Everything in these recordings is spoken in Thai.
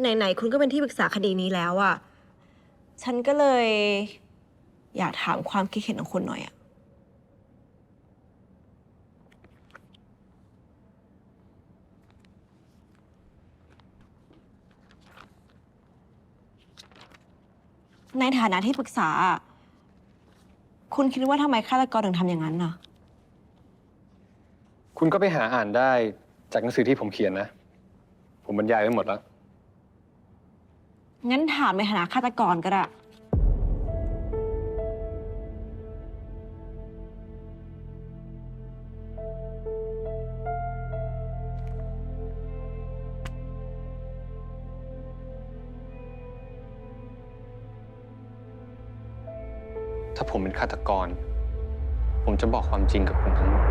ไหนๆคุณก็เป็นที่ปรึกษาคดีนี้แล้วอะฉันก็เลย อยากถามความคิดเห็นของคุณหน่อยอะในฐานะที่ปรึกษาอะคุณคิดว่าทำไมฆาตกรถึงทำอย่างนั้นน่ะ คุณก็ไปหาอ่านได้จากหนังสือที่ผมเขียนนะ ผมบรรยายไว้หมดแล้ว งั้นถามในฐานะฆาตกรก็ได้ ถ้าผมเป็นฆาตกร ผมจะบอกความจริงกับคุณทั้งหมด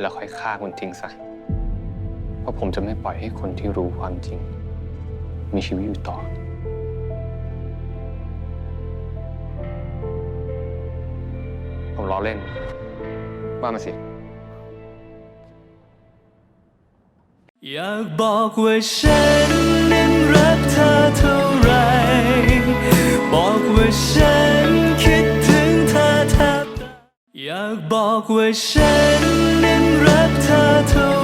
แล้วค่อยฆ่าคุณทิ้งซะ เพราะผมจะไม่ปล่อยให้คนที่รู้ความจริง มีชีวิตอยู่ต่อ ผมล้อเล่น ว่ามาสิ อยากบอกว่าฉันนั้นรักเธอเท่าไร บอกว่าฉันคิดถึงเธอแทบอยากบอกว่าฉันนั้นรักเธอเท่า